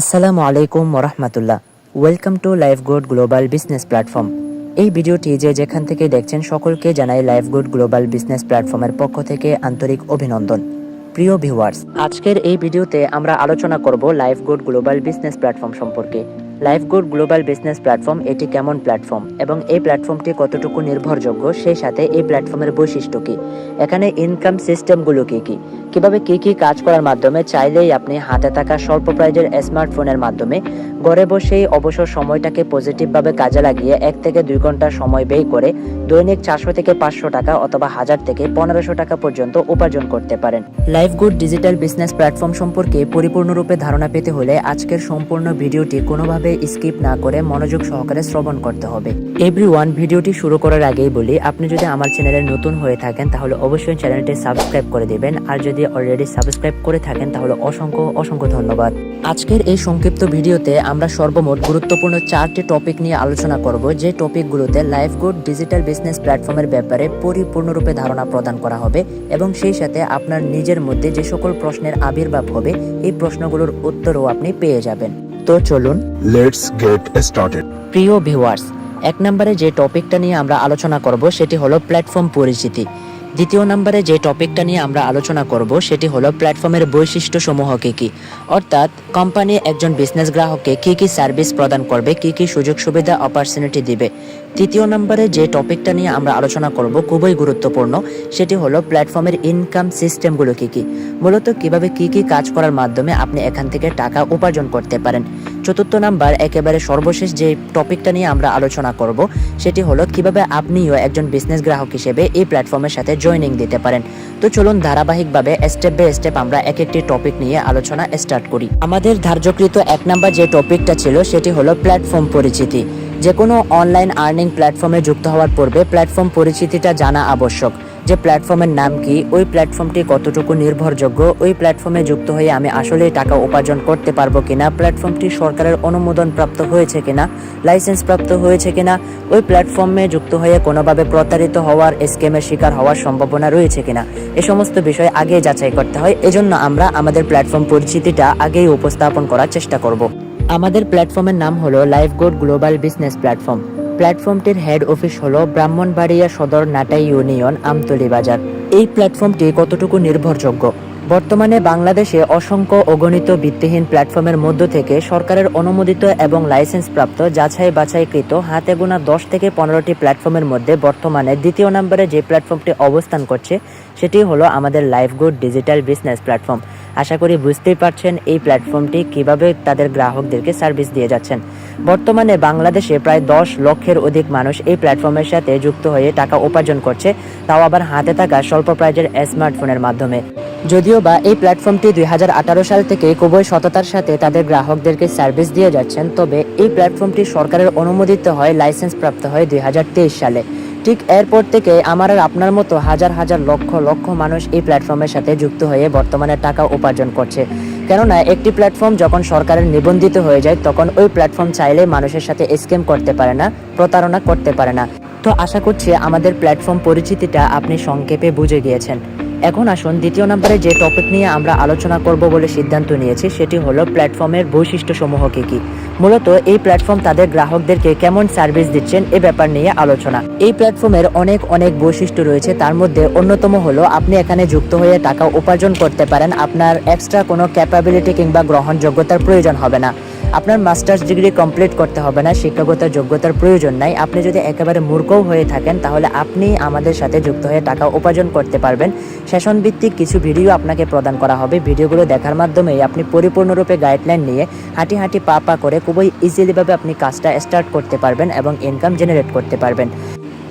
আসসালামু আলাইকুম ওরহমতুল্লাহ welcome to life good global business platform এই ভিডিওটি যে যেখান থেকে দেখছেন সকলকে জানাই লাইফ গুড গ্লোবাল বিজনেস প্ল্যাটফর্মের পক্ষ থেকে আন্তরিক অভিনন্দন। প্রিয় ভিউয়ার্স আজকের এই ভিডিওতে আমরা আলোচনা করব life good global business platform সম্পর্কে। Life good global business platform এটি কেমন প্ল্যাটফর্ম এবং এই প্ল্যাটফর্মটি কতটুকু নির্ভরযোগ্য, সেই সাথে এই প্ল্যাটফর্মের বৈশিষ্ট্য কী? এখানে ইনকাম সিস্টেমগুলো কী কী? কীভাবে কি কি কাজ করার মাধ্যমে চাইলেই আপনি হাতে থাকা স্বল্প প্রাইজের স্মার্টফোনের মাধ্যমে ঘরে বসেই অবসর সময়টাকে পজিটিভভাবে কাজে লাগিয়ে এক থেকে দুই ঘণ্টা সময় ব্যয় করে দৈনিক চারশো থেকে পাঁচশো টাকা অথবা হাজার থেকে পনেরোশো টাকা পর্যন্ত উপার্জন করতে পারেন। Life good digital business platform সম্পর্কে পরিপূর্ণরূপে ধারণা পেতে হলে আজকের সম্পূর্ণ ভিডিওটি কোনোভাবে স্কিপ না করে মনোযোগ সহকারে শ্রবণ করতে হবে। এভরিওয়ান ভিডিওটি শুরু করার আগেই বলি, আপনি যদি আমার চ্যানেলে নতুন হয়ে থাকেন, তাহলে অবশ্যই চ্যানেলটি সাবস্ক্রাইব করে দিবেন। আর যদি অলরেডি সাবস্ক্রাইব করে থাকেন তাহলে অসংখ্য অসংখ্য ধন্যবাদ। আজকের এই সংক্ষিপ্ত ভিডিওতে আমরা সর্বমোট গুরুত্বপূর্ণ চারটি টপিক নিয়ে আলোচনা করব যে টপিকগুলোতে লাইফ গুড ডিজিটাল বিজনেস প্ল্যাটফর্মের ব্যাপারে পরিপূর্ণরূপে ধারণা প্রদান করা হবে এবং সেই সাথে আপনার নিজের মধ্যে যে সকল প্রশ্নের আবির্ভাব হবে এই প্রশ্নগুলোর উত্তরও আপনি পেয়ে যাবেন। তো চলুন লেটস get started. প্রিয় ভিউয়ার্স এক নম্বরে যে টপিকটা নিয়ে আমরা আলোচনা করব সেটি হলো প্ল্যাটফর্ম পরিচিতি। দ্বিতীয় নম্বরে যে টপিকটা নিয়ে আমরা আলোচনা করব, সেটি হলো প্ল্যাটফর্মের বৈশিষ্ট্য সমূহ কী কী? অর্থাৎ কোম্পানি একজন বিজনেস গ্রাহককে কী কী সার্ভিস প্রদান করবে, কী কী সুযোগ সুবিধা, অপরচুনিটি দিবে? তৃতীয় নম্বরে যে টপিকটা নিয়ে আমরা আলোচনা করব, খুবই গুরুত্বপূর্ণ, সেটি হলো প্ল্যাটফর্মের ইনকাম সিস্টেমগুলো কী কী? মূলত কীভাবে কি কি কাজ করার মাধ্যমে আপনি এখান থেকে টাকা উপার্জন করতে পারেন। চতুর্থ নাম্বার, একেবারে সর্বশেষ যে টপিকটা নিয়ে আমরা আলোচনা করব, সেটি হলো কীভাবে আপনিও একজন বিজনেস গ্রাহক হিসেবে এই প্ল্যাটফর্মের সাথে জয়েনিং দিতে পারেন। তো চলুন ধারাবাহিকভাবে স্টেপ বাই স্টেপ আমরা এক একটি টপিক নিয়ে আলোচনা স্টার্ট করি। আমাদের ধার্যকৃত এক নাম্বার যে টপিকটা ছিল, সেটি হলো প্ল্যাটফর্ম পরিচিতি। যে কোনো অনলাইন আর্নিং প্ল্যাটফর্মে যুক্ত হওয়ার পূর্বে প্ল্যাটফর্ম পরিচিতিটা জানা আবশ্যক। যে প্ল্যাটফর্মের নাম কি, ওই প্ল্যাটফর্মটি কতটুকু নির্ভরযোগ্য, ওই প্ল্যাটফর্মে যুক্ত হয়ে আমি আসলেই টাকা উপার্জন করতে পারব কিনা প্ল্যাটফর্মটি সরকারের অনুমোদন প্রাপ্ত হয়েছে কিনা লাইসেন্স প্রাপ্ত হয়েছে কিনা, ওই প্ল্যাটফর্মে যুক্ত হয়ে কোনোভাবে প্রতারিত হওয়ার স্কেমের শিকার হওয়ার সম্ভাবনা রয়েছে কিনা, এ সমস্ত বিষয় আগে যাচাই করতে হয়। এজন্য আমরা আমাদের প্ল্যাটফর্ম পরিচিতিটা আগেই উপস্থাপন করার চেষ্টা করব। আমাদের প্ল্যাটফর্মের নাম হলো life good global business platform. প্ল্যাটফর্মটির head office হলো ব্রাহ্মণবাড়িয়া সদর নাটাই ইউনিয়ন, আমতলি বাজার। এই প্ল্যাটফর্মটি কতটুকু নির্ভরযোগ্য? বর্তমানে বাংলাদেশে অসংখ্য অগণিত ভিত্তিহীন প্ল্যাটফর্মের মধ্য থেকে সরকারের অনুমোদিত এবং লাইসেন্সপ্রাপ্ত যাচাই বাছাইকৃত হাতে গোনা দশ থেকে পনেরোটি প্ল্যাটফর্মের মধ্যে বর্তমানে দ্বিতীয় নম্বরে যে প্ল্যাটফর্মটি অবস্থান করছে, সেটি হলো আমাদের life good digital business platform. আশা করি বুঝতেই পারছেন এই প্ল্যাটফর্মটি কীভাবে তাদের গ্রাহকদেরকে সার্ভিস দিয়ে যাচ্ছেন। বর্তমানে বাংলাদেশে প্রায় দশ লক্ষের অধিক মানুষ এই প্ল্যাটফর্মের সাথে যুক্ত হয়ে টাকা উপার্জন করছে, তাও আবার হাতে থাকা স্বল্প প্রাইজের স্মার্টফোনের মাধ্যমে। যদিও বা এই প্ল্যাটফর্মটি দুই হাজার আঠারো সাল থেকে খুবই সততার সাথে তাদের গ্রাহকদেরকে সার্ভিস দিয়ে যাচ্ছেন, তবে এই প্ল্যাটফর্মটি সরকারের অনুমোদিত হয় লাইসেন্স প্রাপ্ত হয় দুই হাজার তেইশ সালে। ঠিক এরপর থেকে আমার আর আপনার মতো হাজার হাজার লক্ষ লক্ষ মানুষ এই প্ল্যাটফর্মের সাথে যুক্ত হয়ে বর্তমানে টাকা উপার্জন করছে। কেননা, একটি প্ল্যাটফর্ম যখন সরকারের নিবন্ধিত হয়ে যায়, তখন ওই প্ল্যাটফর্ম চাইলে মানুষের সাথে স্ক্যাম করতে পারে না, প্রতারণা করতে পারে না। তো আশা করছি আমাদের প্ল্যাটফর্ম পরিচিতিটা আপনি সংক্ষেপে বুঝে গিয়েছেন। এখন আসুন দ্বিতীয় নম্বরে যে টপিক নিয়ে আমরা আলোচনা করব বলে সিদ্ধান্ত নিয়েছি, সেটি হলো প্ল্যাটফর্মের বৈশিষ্ট্যসমূহ কী? কী মূলত এই প্ল্যাটফর্ম তাদের গ্রাহকদেরকে কেমন সার্ভিস দিচ্ছেন এ ব্যাপার নিয়ে আলোচনা। এই প্ল্যাটফর্মের অনেক অনেক বৈশিষ্ট্য রয়েছে। তার মধ্যে অন্যতম হলো আপনি এখানে যুক্ত হয়ে টাকা উপার্জন করতে পারেন। আপনার এক্সট্রা কোনো ক্যাপাবিলিটি কিংবা গ্রহণযোগ্যতার প্রয়োজন হবে না। আপনার মাস্টার্স ডিগ্রি কমপ্লিট করতে হবে না শিক্ষাগত যোগ্যতার প্রয়োজন নাই। আপনি যদি একেবারে মূর্খও হয়ে থাকেন, তাহলে আপনি আমাদের সাথে যুক্ত হয়ে টাকা উপার্জন করতে পারবেন। সেশন ভিত্তিক কিছু ভিডিও আপনাকে প্রদান করা হবে। ভিডিওগুলো দেখার মাধ্যমেই আপনি পরিপূর্ণরূপে গাইডলাইন নিয়ে হাঁটি হাঁটি পা পা করে খুবই ইজিলিভাবে আপনি কাজটা স্টার্ট করতে পারবেন এবং ইনকাম জেনারেট করতে পারবেন।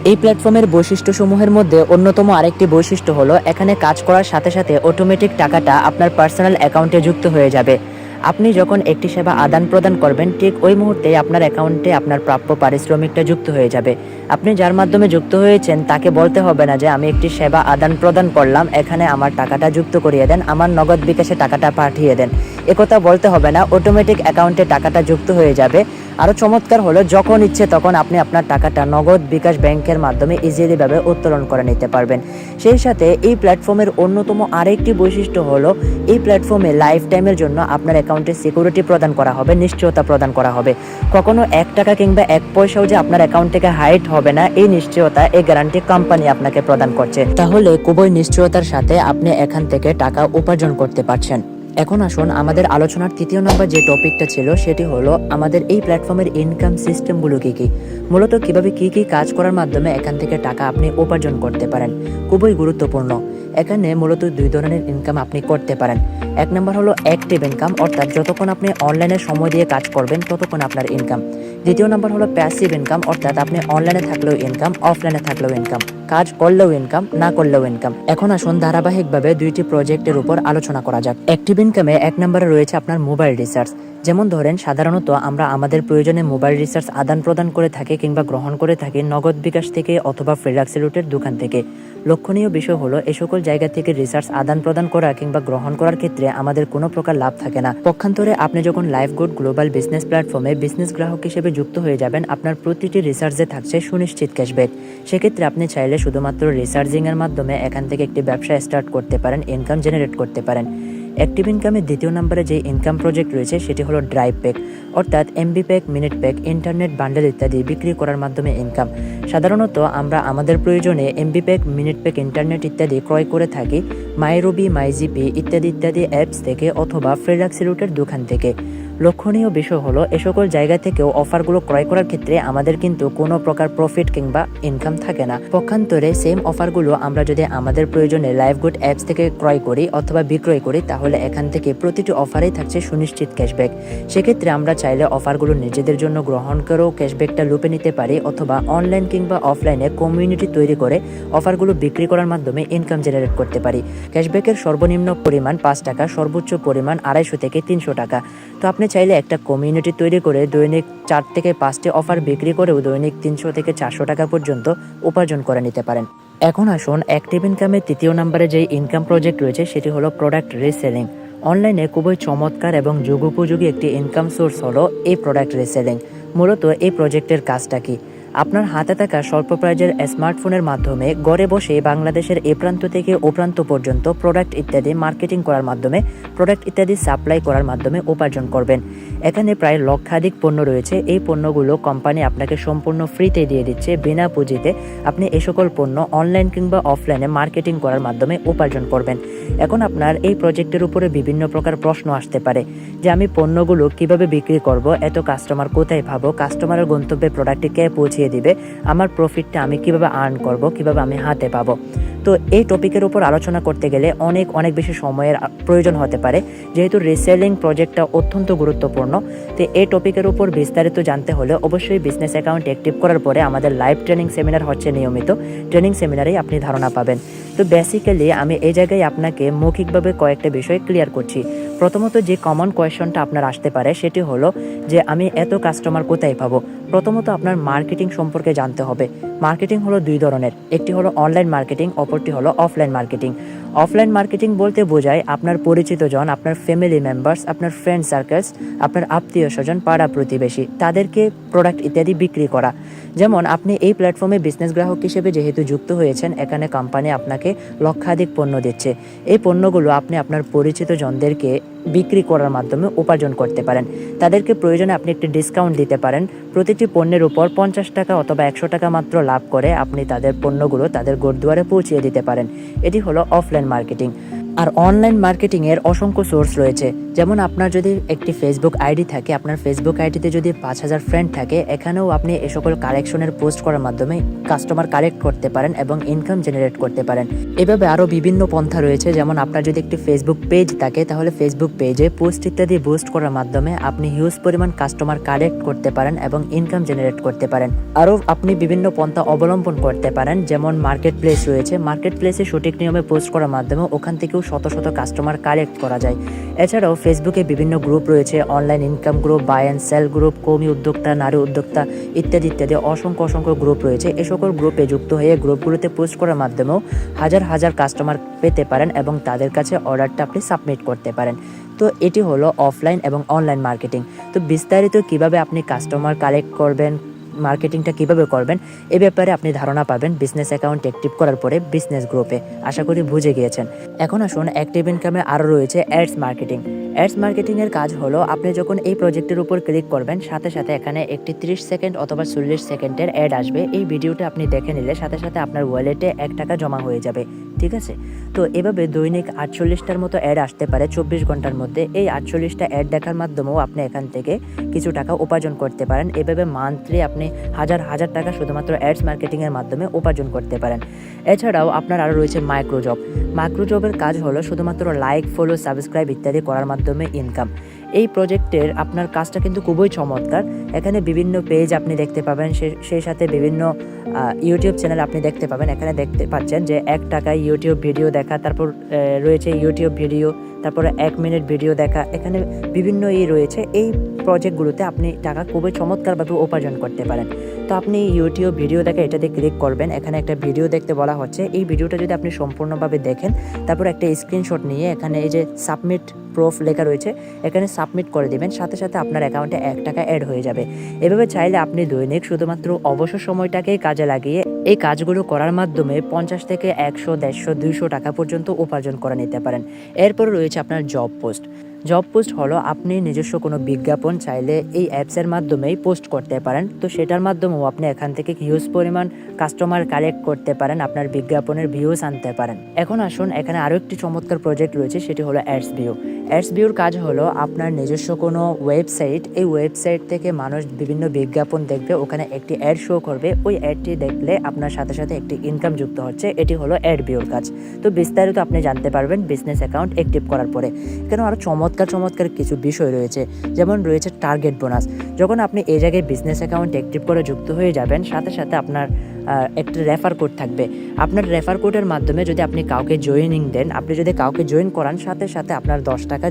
এই প্ল্যাটফর্মের বৈশিষ্ট্যসমূহের মধ্যে অন্যতম আরেকটি বৈশিষ্ট্য হলো, এখানে কাজ করার সাথে সাথে অটোমেটিক টাকাটা আপনার পার্সোনাল অ্যাকাউন্টে যুক্ত হয়ে যাবে। আপনি যখন একটি সেবা আদান প্রদান করবেন, ঠিক ওই মুহূর্তে আপনার অ্যাকাউন্টে আপনার প্রাপ্য পারিশ্রমিকটা যুক্ত হয়ে যাবে। আপনি যার মাধ্যমে যুক্ত হয়েছেন, তাকে বলতে হবে না যে, আমি একটি সেবা আদান প্রদান করলাম, এখানে আমার টাকাটা যুক্ত করিয়ে দেন, আমার নগদ বিকাশে টাকাটা পাঠিয়ে দেন। একথা বলতে হবে না, অটোমেটিক অ্যাকাউন্টে টাকাটা যুক্ত হয়ে যাবে। আরও চমৎকার হলো, যখন ইচ্ছে তখন আপনি আপনার টাকাটা নগদ বিকাশ ব্যাংকের মাধ্যমে ইজিলিভাবে উত্তোলন করে নিতে পারবেন। সেই সাথে এই প্ল্যাটফর্মের অন্যতম আরেকটি বৈশিষ্ট্য হলো, এই প্ল্যাটফর্মে লাইফ টাইমের জন্য আপনার অ্যাকাউন্টে সিকিউরিটি প্রদান করা হবে, নিশ্চয়তা প্রদান করা হবে। কখনো এক টাকা কিংবা এক পয়সাও যে আপনার অ্যাকাউন্ট থেকে হাইট হবে না, এই নিশ্চয়তা, এই গ্যারান্টি কোম্পানি আপনাকে প্রদান করছে। তাহলে খুবই নিশ্চয়তার সাথে আপনি এখান থেকে টাকা উপার্জন করতে পারছেন। এখন আসুন আমাদের আলোচনার তৃতীয় নম্বর যে টপিকটা ছিল, সেটি হলো আমাদের এই প্ল্যাটফর্মের ইনকাম সিস্টেমগুলো কী কী? মূলত কীভাবে কী কী কাজ করার মাধ্যমে এখান থেকে টাকা আপনি উপার্জন করতে পারেন? খুবই গুরুত্বপূর্ণ। এখানে মূলত দুই ধরনের ইনকাম আপনি করতে পারেন। এক নম্বর হলো অ্যাক্টিভ ইনকাম অর্থাৎ যতক্ষণ আপনি অনলাইনে সময় দিয়ে কাজ করবেন, ততক্ষণ আপনার ইনকাম দ্বিতীয় নম্বর হলো প্যাসিভ ইনকাম অর্থাৎ আপনি অনলাইনে থাকলেও ইনকাম অফলাইনে থাকলেও ইনকাম কাজ করলেও ইনকাম না করলেও ইনকাম এখন আসুন ধারাবাহিকভাবে দুইটি প্রজেক্টের উপর আলোচনা করা যাক। অ্যাক্টিভ ইনকামে এক নম্বরে রয়েছে আপনার মোবাইল রিসার্চ যেমন ধরেন, সাধারণত আমরা আমাদের প্রয়োজনে মোবাইল রিচার্জ আদান প্রদান করে থাকি কিংবা গ্রহণ করে থাকি নগদ বিকাশ থেকে অথবা ফ্রিলাক্সিলুটের দোকান থেকে। লক্ষণীয় বিষয় হলো, এ সকল জায়গা থেকে রিসার্চ আদান প্রদান করা কিংবা গ্রহণ করার ক্ষেত্রে আমাদের কোনো প্রকার লাভ থাকে না। পক্ষান্তরে আপনি যখন লাইফ গুড গ্লোবাল বিজনেস প্ল্যাটফর্মে বিজনেস গ্রাহক হিসেবে যুক্ত হয়ে যাবেন, আপনার প্রতিটি রিসার্চে থাকছে সুনিশ্চিত ক্যাশব্যাক। সেক্ষেত্রে আপনি চাইলে শুধুমাত্র রিসার্চিং এর মাধ্যমে এখান থেকে একটি ব্যবসা স্টার্ট করতে পারেন, ইনকাম জেনারেট করতে পারেন। অ্যাক্টিভ ইনকামের দ্বিতীয় নম্বরে যে ইনকাম প্রজেক্ট রয়েছে, সেটি হলো ড্রাইভ প্যাক অর্থাৎ MB pack minute pack internet bundle ইত্যাদি বিক্রি করার মাধ্যমে ইনকাম সাধারণত আমরা আমাদের প্রয়োজনে MB pack minute pack internet ইত্যাদি ক্রয় করে থাকি মাইরুবি মাইজিপি ইত্যাদি ইত্যাদি অ্যাপস থেকে অথবা ফ্রিলাক্সিলুটের দোকান থেকে। লক্ষণীয় বিষয় হলো, এ সকল জায়গা থেকেও অফারগুলো ক্রয় করার ক্ষেত্রে আমাদের কিন্তু কোনো প্রকার প্রফিট কিংবা ইনকাম থাকে না। পক্ষান্তরে সেম অফারগুলো আমরা যদি আমাদের প্রয়োজনে লাইভ গুড অ্যাপস থেকে ক্রয় করি অথবা বিক্রয় করি, তাহলে এখান থেকে প্রতিটি অফারেই থাকছে সুনিশ্চিত ক্যাশব্যাক সেক্ষেত্রে আমরা চাইলে অফারগুলো নিজেদের জন্য গ্রহণ করেও ক্যাশব্যাকটা লুপে নিতে পারি অথবা অনলাইন কিংবা অফলাইনে কমিউনিটি তৈরি করে অফারগুলো বিক্রি করার মাধ্যমে ইনকাম জেনারেট করতে পারি। ক্যাশব্যাকের সর্বনিম্ন পরিমাণ পাঁচ টাকা, সর্বোচ্চ পরিমাণ আড়াইশো থেকে তিনশো টাকা। তো আপনি চাইলে একটা কমিউনিটি তৈরি করে দৈনিক চার থেকে পাঁচটি অফার বিক্রি করেও দৈনিক তিনশো থেকে চারশো টাকা পর্যন্ত উপার্জন করে নিতে পারেন। এখন আসুন অ্যাক্টিভ ইনকামের তৃতীয় নম্বরে যে ইনকাম প্রজেক্ট রয়েছে, সেটি হলো প্রোডাক্ট রিসেলিং অনলাইনে খুবই চমৎকার এবং যুগোপযোগী একটি ইনকাম সোর্স হলো এই প্রোডাক্ট রিসেলিং মূলত এই প্রজেক্টের কাজটা কি? আপনার হাতে থাকা স্বল্প প্রাইজের স্মার্টফোনের মাধ্যমে ঘরে বসে বাংলাদেশের এ প্রান্ত থেকে ও প্রান্ত পর্যন্ত প্রোডাক্ট ইত্যাদি মার্কেটিং করার মাধ্যমে প্রোডাক্ট ইত্যাদি সাপ্লাই করার মাধ্যমে উপার্জন করবেন। এখানে প্রায় লক্ষাধিক পণ্য রয়েছে। এই পণ্যগুলো কোম্পানি আপনাকে সম্পূর্ণ ফ্রিতে দিয়ে দিচ্ছে। বিনা পুঁজিতে আপনি এ সকল পণ্য অনলাইন কিংবা অফলাইনে মার্কেটিং করার মাধ্যমে উপার্জন করবেন। এখন আপনার এই প্রজেক্টের উপরে বিভিন্ন প্রকার প্রশ্ন আসতে পারে যে আমি পণ্যগুলো কীভাবে বিক্রি করব, এত কাস্টমার কোথায় পাবো? কাস্টমারের গন্তব্যে প্রোডাক্টটি কে পৌঁছিয়ে দিবে, আমার প্রফিটটা আমি কীভাবে আর্ন করব, কীভাবে আমি হাতে পাবো। তো এই টপিকের উপর আলোচনা করতে গেলে অনেক অনেক বেশি সময়ের প্রয়োজন হতে পারে। যেহেতু রিসেলিং প্রজেক্টটা অত্যন্ত গুরুত্বপূর্ণ, তো এই টপিকের উপর বিস্তারিত জানতে হলে অবশ্যই বিজনেস অ্যাকাউন্ট অ্যাক্টিভ করার পরে আমাদের লাইভ ট্রেনিং সেমিনার হচ্ছে নিয়মিত। ট্রেনিং সেমিনারেই আপনি ধারণা পাবেন। তো বেসিক্যালি আমি এই জায়গায় আপনাকে মৌখিকভাবে কয়েকটা বিষয় ক্লিয়ার করছি। প্রথমত যে কমন কোয়েশনটা আপনার আসতে পারে, সেটি হলো যে আমি এত কাস্টমার কোথায় পাবো? প্রথমত আপনার মার্কেটিং সম্পর্কে জানতে হবে। মার্কেটিং হলো দুই ধরনের। একটি হলো অনলাইন মার্কেটিং অপরটি হলো অফলাইন মার্কেটিং অফলাইন মার্কেটিং বলতে বোঝায় আপনার পরিচিত জন, আপনার ফ্যামিলি মেম্বার্স আপনার ফ্রেন্ড সার্কেলস আপনার আত্মীয় স্বজন, পাড়া প্রতিবেশী, তাদেরকে প্রোডাক্ট ইত্যাদি বিক্রি করা। যেমন আপনি এই প্ল্যাটফর্মে বিজনেস গ্রাহক হিসেবে যেহেতু যুক্ত হয়েছেন, এখানে কোম্পানি আপনাকে লক্ষাধিক পণ্য দিচ্ছে। এই পণ্যগুলো আপনি আপনার পরিচিত জনদেরকে বিক্রি করার মাধ্যমে উপার্জন করতে পারেন। তাদেরকে প্রয়োজনে আপনি একটি ডিসকাউন্ট দিতে পারেন। প্রতিটি পণ্যের উপর পঞ্চাশ টাকা অথবা একশো টাকা মাত্র লাভ করে আপনি তাদের পণ্যগুলো তাদের গোরদুয়ারে পৌঁছিয়ে দিতে পারেন। এটি হলো অফলাইন মার্কেটিং আর অনলাইন মার্কেটিং এর অসংখ্য সোর্স রয়েছে। যেমন আপনার যদি একটি ফেসবুক আইডি থাকে, আপনার ফেসবুক আইডিতে যদি পাঁচ হাজার ফ্রেন্ড থাকে, এখানেও আপনি এ সকল কালেকশনের পোস্ট করার মাধ্যমে কাস্টমার কালেক্ট করতে পারেন এবং ইনকাম জেনারেট করতে পারেন। এভাবে আরও বিভিন্ন পন্থা রয়েছে, যেমন আপনার যদি একটি ফেসবুক পেজ থাকে, তাহলে ফেসবুক পেজে পোস্ট ইত্যাদি বুস্ট করার মাধ্যমে আপনি হিউজ পরিমাণ কাস্টমার কালেক্ট করতে পারেন এবং ইনকাম জেনারেট করতে পারেন। আরও আপনি বিভিন্ন পন্থা অবলম্বন করতে পারেন, যেমন মার্কেট প্লেস রয়েছে। মার্কেট প্লেসে সঠিক নিয়মে পোস্ট করার মাধ্যমে ওখান থেকেও শত শত কাস্টমার কালেক্ট করা যায়। এছাড়াও ফেসবুকে বিভিন্ন গ্রুপ রয়েছে online income group buy and sell group কৌমি উদ্যোক্তা, নারী উদ্যোক্তা ইত্যাদি ইত্যাদি। অসংখ্য অসংখ্য গ্রুপ রয়েছে। এ সকল গ্রুপে যুক্ত হয়ে গ্রুপগুলোতে পোস্ট করার মাধ্যমেও হাজার হাজার কাস্টমার পেতে পারেন এবং তাদের কাছে অর্ডারটা আপনি সাবমিট করতে পারেন। তো এটি হলো অফলাইন এবং অনলাইন মার্কেটিং তো বিস্তারিত কীভাবে আপনি কাস্টমার কালেক্ট করবেন মার্কেটিংটা কীভাবে করবেন, এ ব্যাপারে আপনি ধারণা পাবেন বিজনেস অ্যাকাউন্ট অ্যাক্টিভ করার পরে বিজনেস গ্রুপে আশা করি বুঝে গিয়েছেন। এখন আসুন অ্যাক্টিভ ইনকামে আরও রয়েছে অ্যাডস মার্কেটিং অ্যাডস মার্কেটিংয়ের কাজ হলো আপনি যখন এই প্রজেক্টের উপর ক্লিক করবেন, সাথে সাথে এখানে একটি 30 সেকেন্ড অথবা চল্লিশ সেকেন্ডের অ্যাড আসবে। এই ভিডিওটা আপনি দেখে নিলে সাথে সাথে আপনার ওয়ালেটে এক টাকা জমা হয়ে যাবে, ঠিক আছে? তো এভাবে দৈনিক আটচল্লিশটার মতো অ্যাড আসতে পারে চব্বিশ ঘণ্টার মধ্যে। এই আটচল্লিশটা অ্যাড দেখার মাধ্যমেও আপনি এখান থেকে কিছু টাকা উপার্জন করতে পারেন। এভাবে মান্থলি আপনি হাজার হাজার টাকা শুধুমাত্র অ্যাডস মার্কেটিংয়ের মাধ্যমে উপার্জন করতে পারেন। এছাড়াও আপনার আরও রয়েছে মাইক্রো জব মাইক্রো জবের কাজ হলো শুধুমাত্র লাইক, ফলো, সাবস্ক্রাইব ইত্যাদি করার মাধ্যমে ইনকাম এই প্রজেক্টের আপনার কাজটা কিন্তু খুবই চমৎকার। এখানে বিভিন্ন পেজ আপনি দেখতে পাবেন সেই সাথে বিভিন্ন ইউটিউব চ্যানেল আপনি দেখতে পাবেন। এখানে দেখতে পাচ্ছেন যে এক টাকায় ইউটিউব ভিডিও দেখা, তারপর রয়েছে ইউটিউব ভিডিও তারপরে এক মিনিট ভিডিও দেখা, এখানে বিভিন্ন ই রয়েছে। এই প্রজেক্টগুলোতে আপনি টাকা খুবই চমৎকারভাবে উপার্জন করতে পারেন। তো আপনি ইউটিউব ভিডিও দেখে এটাতে ক্লিক করবেন। এখানে একটা ভিডিও দেখতে বলা হচ্ছে। এই ভিডিওটা যদি আপনি সম্পূর্ণভাবে দেখেন, তারপর একটা স্ক্রিনশট নিয়ে এখানে এই যে সাবমিট প্রুফ লেখা রয়েছে, এখানে সাবমিট করে দেবেন, সাথে সাথে আপনার অ্যাকাউন্টে এক টাকা অ্যাড হয়ে যাবে। এভাবে চাইলে আপনি দৈনিক শুধুমাত্র অবসর সময়টাকেই কাজে লাগিয়ে এই কাজগুলো করার মাধ্যমে পঞ্চাশ থেকে একশো, দেড়শো, দুইশো টাকা পর্যন্ত উপার্জন করে নিতে পারেন। এরপর রয়েছে আপনার জব পোস্ট জব পোস্ট হলো আপনি নিজস্ব কোনো বিজ্ঞাপন চাইলে এই অ্যাপসের মাধ্যমেই পোস্ট করতে পারেন। তো সেটার মাধ্যমেও আপনি এখান থেকে হিউজ পরিমাণ কাস্টমার কালেক্ট করতে পারেন, আপনার বিজ্ঞাপনের ভিউজ আনতে পারেন। এখন আসুন, এখানে আরও একটি চমৎকার প্রজেক্ট রয়েছে, সেটি হলো অ্যাডস ভিউ অ্যাডস ভিউর কাজ হলো আপনার নিজস্ব কোনো ওয়েবসাইট এই ওয়েবসাইট থেকে মানুষ বিভিন্ন বিজ্ঞাপন দেখবে, ওখানে একটি অ্যাড শো করবে, ওই অ্যাডটি দেখলে আপনার সাথে সাথে একটি ইনকাম যুক্ত হচ্ছে, এটি হলো অ্যাড ভিউর কাজ। তো বিস্তারিত আপনি জানতে পারবেন বিজনেস অ্যাকাউন্ট অ্যাক্টিভ করার পরে। কেন আরও চমৎকার চমৎকার চমৎকার কিছু বিষয় রয়েছে। যেমন রয়েছে টার্গেট বোনাস যখন আপনি এই জায়গায় বিজনেস অ্যাকাউন্ট অ্যাক্টিভ করে যুক্ত হয়ে যাবেন, সাথে সাথে আপনার একটা রেফার কোড থাকবে। আপনার রেফার কোডের মাধ্যমে যদি আপনি কাউকে জয়েনিং দেন, আপনি যদি কাউকে জয়েন করান, সাথে সাথে আপনার দশ টাকা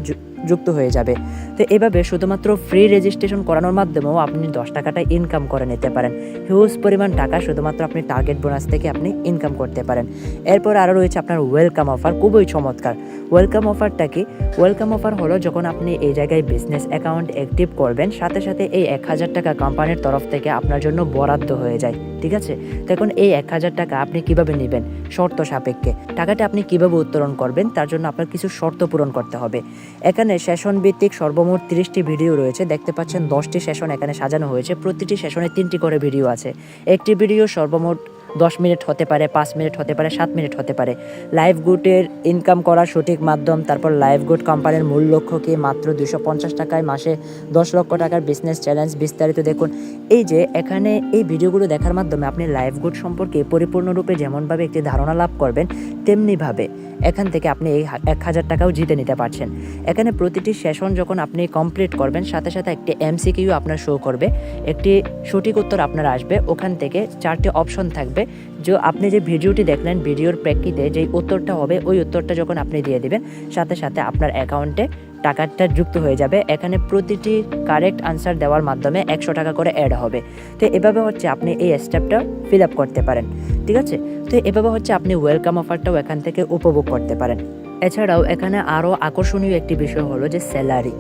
যুক্ত হয়ে যাবে। তো এভাবে শুধুমাত্র ফ্রি রেজিস্ট্রেশন করানোর মাধ্যমেও আপনি দশ টাকাটা ইনকাম করে নিতে পারেন। হিউজ পরিমাণ টাকা শুধুমাত্র আপনি টার্গেট বোনাস থেকে আপনি ইনকাম করতে পারেন। এরপর আরও রয়েছে আপনার ওয়েলকাম অফার খুবই চমৎকার। ওয়েলকাম অফারটা কি? ওয়েলকাম অফার হলো যখন আপনি এই জায়গায় বিজনেস অ্যাকাউন্ট অ্যাক্টিভ করবেন, সাথে সাথে এই এক হাজার টাকা কোম্পানির তরফ থেকে আপনার জন্য বরাদ্দ হয়ে যায়। ঠিক আছে? তো এখন এই এক হাজার টাকা আপনি কীভাবে নেবেন? শর্ত সাপেক্ষে। টাকাটা আপনি কীভাবে উত্তোলন করবেন? তার জন্য আপনার কিছু শর্ত পূরণ করতে হবে। এখানে সেশন ভিত্তিক সর্বমোট তিরিশটি ভিডিও রয়েছে। দেখতে পাচ্ছেন, দশটি সেশন এখানে সাজানো হয়েছে। প্রতিটি সেশনে তিনটি করে ভিডিও আছে। একটি ভিডিও সর্বমোট দশ মিনিট হতে পারে, পাঁচ মিনিট হতে পারে, সাত মিনিট হতে পারে। লাইভ গুডের ইনকাম করার সঠিক মাধ্যম, তারপর লাইভ গুড কোম্পানির মূল লক্ষ্য কি? মাত্র দুশো পঞ্চাশ টাকায় মাসে দশ লক্ষ টাকার বিজনেস চ্যালেঞ্জ বিস্তারিত দেখুন। এই যে, এখানে এই ভিডিওগুলো দেখার মাধ্যমে আপনি লাইভ গুড সম্পর্কে পরিপূর্ণরূপে যেমনভাবে একটি ধারণা লাভ করবেন, তেমনিভাবে এখান থেকে আপনি এই এক হাজার টাকাও জিতে নিতে পারছেন। এখানে প্রতিটি সেশন যখন আপনি কমপ্লিট করবেন, সাথে সাথে একটি এমসিকিউ আপনার শো করবে। একটি সঠিক উত্তর আপনার আসবে। ওখান থেকে চারটি অপশন থাকবে। যে আপনি যে ভিডিওটি দেখলেন, ভিডিওর প্রেক্ষিতে যেই উত্তরটা হবে, ওই উত্তরটা যখন আপনি দিয়ে দেবেন, সাথে সাথে আপনার অ্যাকাউন্টে টাকাটা যুক্ত হয়ে যাবে। এখানে প্রতিটি কারেক্ট আনসার দেওয়ার মাধ্যমে একশো টাকা করে অ্যাড হবে। তো এভাবে হচ্ছে আপনি এই স্টেপটা ফিল আপ করতে পারেন। ঠিক আছে? তো এভাবে হচ্ছে আপনি ওয়েলকাম অফারটাও এখান থেকে উপভোগ করতে পারেন। এছাড়াও এখানে আরও আকর্ষণীয় একটি বিষয় হলো যে স্যালারি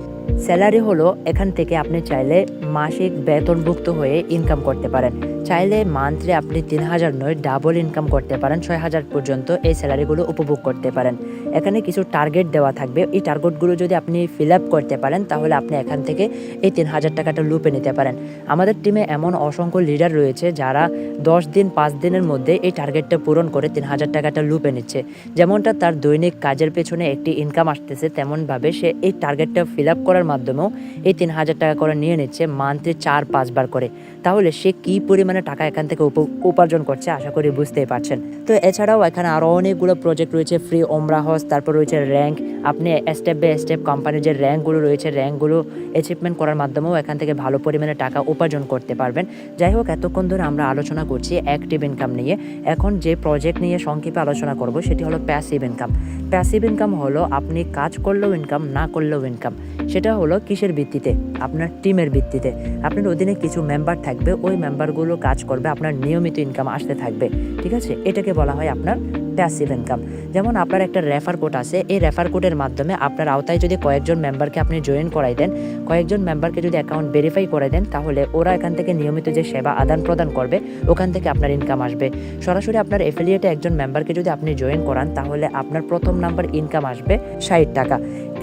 স্যালারি হলো এখান থেকে আপনি চাইলে মাসিক বেতনভুক্ত হয়ে ইনকাম করতে পারেন। চাইলে মান্থলি আপনি তিন হাজার নয় ডাবল ইনকাম করতে পারেন, ছয় হাজার পর্যন্ত এই স্যালারিগুলো উপভোগ করতে পারেন। এখানে কিছু টার্গেট দেওয়া থাকবে। এই টার্গেটগুলো যদি আপনি ফিল আপ করতে পারেন, তাহলে আপনি এখান থেকে এই তিন হাজার টাকাটা লুপে নিতে পারেন। আমাদের টিমে এমন অসংখ্য লিডার রয়েছে যারা দশ দিন, পাঁচ দিনের মধ্যে এই টার্গেটটা পূরণ করে তিন হাজার টাকাটা লুপে নিচ্ছে। যেমনটা তার দৈনিক কাজের পেছনে একটি ইনকাম আসতেছে, তেমনভাবে সে এই টার্গেটটা ফিল আপ করার মাধ্যমেও এই তিন হাজার টাকা করে নিয়ে নিচ্ছে মান্থলি চার, পাঁচবার করে। তাহলে সে কি পরিমাণে টাকা এখান থেকে উপ- উপার্জন করছে আশা করি বুঝতেই পারছেন। তো এছাড়াও এখানে আরও অনেকগুলো প্রজেক্ট রয়েছে ফ্রি ওমরা হজ, তারপর রয়েছে র্যাঙ্ক আপনি স্টেপ বাই স্টেপ কোম্পানির যে র্যাঙ্কগুলো রয়েছে, র্যাঙ্কগুলো অ্যাচিভমেন্ট করার মাধ্যমেও এখান থেকে ভালো পরিমাণে টাকা উপার্জন করতে পারবেন। যাই হোক, এতক্ষণ ধরে আমরা আলোচনা করছি অ্যাক্টিভ ইনকাম নিয়ে। এখন যে প্রজেক্ট নিয়ে সংক্ষেপে আলোচনা করব সেটি হলো প্যাসিভ ইনকাম প্যাসিভ ইনকাম হলো আপনি কাজ করলেও ইনকাম না করলেও ইনকাম সেটা হলো কিসের ভিত্তিতে? আপনার টিমের ভিত্তিতে। আপনার অধীনে কিছু মেম্বার থাকবে, ওই মেম্বারগুলো কাজ করবে, আপনার নিয়মিত ইনকাম আসতে থাকবে। ঠিক আছে? এটাকে বলা হয় আপনার প্যাসিভ ইনকাম যেমন আপনার একটা রেফার কোড আছে, এই রেফার কোডের মাধ্যমে আপনার আওতায় যদি কয়েকজন মেম্বারকে আপনি জয়েন করাই দেন, কয়েকজন মেম্বারকে যদি অ্যাকাউন্ট ভেরিফাই করে দেন, তাহলে ওরা এখান থেকে নিয়মিত যে সেবা আদান প্রদান করবে, ওখান থেকে আপনার ইনকাম আসবে। সরাসরি আপনার এফিলিয়েটে একজন মেম্বারকে যদি আপনি জয়েন করান, তাহলে আপনার প্রথম নাম্বার ইনকাম আসবে ষাট টাকা।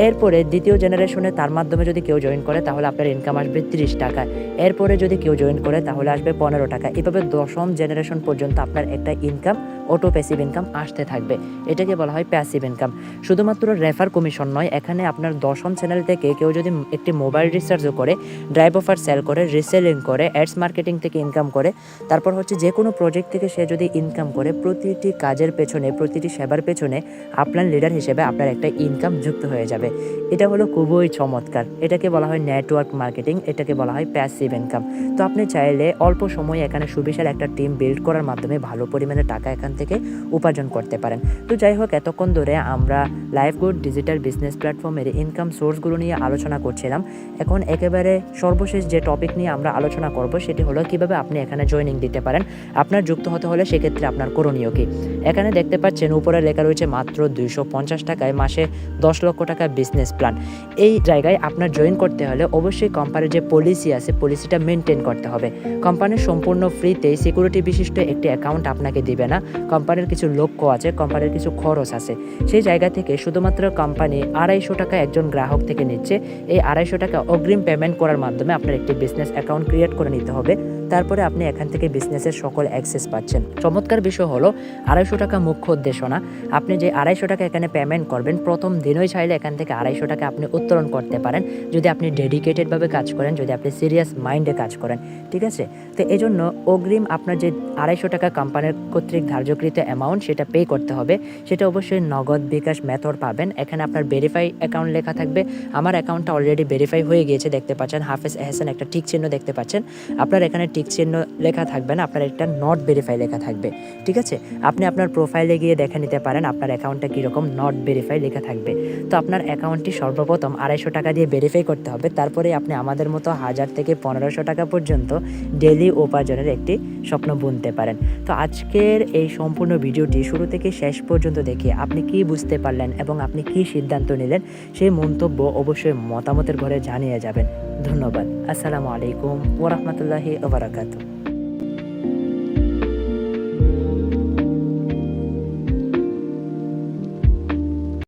এরপরে দ্বিতীয় জেনারেশনে তার মাধ্যমে যদি কেউ জয়েন করে, তাহলে আপনার ইনকাম আসবে তিরিশ টাকা। এরপরে যদি কেউ জয়েন করে, তাহলে আসবে পনেরো টাকা। এভাবে দশম জেনারেশন পর্যন্ত আপনার একটা ইনকাম অটো প্যাসিভ ইনকাম আসতে থাকবে। এটাকে বলা হয় প্যাসিভ ইনকাম শুধুমাত্র রেফার কমিশন নয়, এখানে আপনার দশম চ্যানেল থেকে কেউ যদি একটি মোবাইল রিচার্জও করে ড্রাইভ অফার সেল করে রিসেলিং করে অ্যাডস মার্কেটিং থেকে ইনকাম করে, তারপর হচ্ছে যে কোনো প্রজেক্ট থেকে সে যদি ইনকাম করে, প্রতিটি কাজের পেছনে, প্রতিটি সেবার পেছনে আপনার লিডার হিসেবে আপনার একটা ইনকাম যুক্ত হয়ে যাবে। এটা হলো খুবই চমৎকার। এটাকে বলা হয় নেটওয়ার্ক মার্কেটিং এটাকে বলা হয় প্যাসিভ ইনকাম তো আপনি চাইলে অল্প সময়ে এখানে সুবিশাল একটা টিম বিল্ড করার মাধ্যমে ভালো পরিমাণে টাকা এখান থেকে উপার্জন করতে পারেন। তো যাই হোক, এতক্ষণ ধরে আমরা লাইফ গুড ডিজিটাল বিজনেস প্ল্যাটফর্মের ইনকাম সোর্সগুলো নিয়ে আলোচনা করছিলাম। এখন একেবারে সর্বশেষ যে টপিক নিয়ে আমরা আলোচনা করব, সেটি হলো কীভাবে আপনি এখানে জয়েনিং দিতে পারেন। আপনার যুক্ত হতে হলে সেক্ষেত্রে আপনার করণীয় কি? এখানে দেখতে পাচ্ছেন, উপরে লেখা রয়েছে মাত্র দুইশো পঞ্চাশ টাকায় মাসে দশ লক্ষ টাকা বিজনেস প্ল্যান এই জায়গায় আপনার জয়েন করতে হলে অবশ্যই কোম্পানির যে পলিসি আছে পলিসিটা মেনটেন করতে হবে। কোম্পানির সম্পূর্ণ ফ্রিতে সিকিউরিটি বিশিষ্ট একটি অ্যাকাউন্ট আপনাকে দিবে না। কোম্পানির কিছু লক্ষ্য আছে কোম্পানির কিছু খরচ আছে। সেই জায়গা থেকে শুধুমাত্র কোম্পানি আড়াইশো টাকা একজন গ্রাহক থেকে নিচ্ছে। এই আড়াইশো টাকা অগ্রিম পেমেন্ট করার মাধ্যমে আপনার একটি বিজনেস অ্যাকাউন্ট ক্রিয়েট করে নিতে হবে। তারপরে আপনি এখান থেকে বিজনেসের সকল অ্যাক্সেস পাচ্ছেন। চমৎকার বিষয় হলো, আড়াইশো টাকা মুখ্য উদ্দেশ্য না। আপনি যে আড়াইশো টাকা এখানে পেমেন্ট করবেন, প্রথম দিনই চাইলে এখান থেকে আড়াইশো টাকা আপনি উত্তোলন করতে পারেন। যদি আপনি ডেডিকেটেডভাবে কাজ করেন, যদি আপনি সিরিয়াস মাইন্ডে কাজ করেন, ঠিক আছে? তো এই জন্য অগ্রিম আপনার যে আড়াইশো টাকা কোম্পানির কর্তৃক ধার্যকৃত অ্যামাউন্ট সেটা পে করতে হবে। সেটা অবশ্যই নগদ বিকাশ মেথড পাবেন। এখানে আপনার ভেরিফাই অ্যাকাউন্ট লেখা থাকবে। আমার অ্যাকাউন্টটা অলরেডি ভেরিফাই হয়ে গিয়েছে, দেখতে পাচ্ছেন। হাফেজ এহসান একটা ঠিক চিহ্ন দেখতে পাচ্ছেন। আপনার এখানে টিক চিহ্ন লেখা থাকবে না, আপনার একটা নট ভেরিফাই লেখা থাকবে, ঠিক আছে? আপনি আপনার প্রোফাইলে গিয়ে দেখে নিতে পারেন আপনার অ্যাকাউন্টটা কীরকম নট ভেরিফাই লেখা থাকবে। তো আপনার অ্যাকাউন্টটি সর্বপ্রথম আড়াইশো টাকা দিয়ে ভেরিফাই করতে হবে, তারপরে আপনি আমাদের মতো হাজার থেকে পনেরোশো টাকা পর্যন্ত ডেলি উপার্জনের একটি স্বপ্ন বুনতে পারেন। তো আজকের এই সম্পূর্ণ ভিডিওটি শুরু থেকে শেষ পর্যন্ত দেখে আপনি কি বুঝতে পারলেন এবং আপনি কি সিদ্ধান্ত নিলেন, সেই মন্তব্য অবশ্যই মতামতের ঘরে জানিয়ে যাবেন। ধন্যবাদ। আসসালামু আলাইকুম ওরহমতুল্লাহি ওবরাকাতু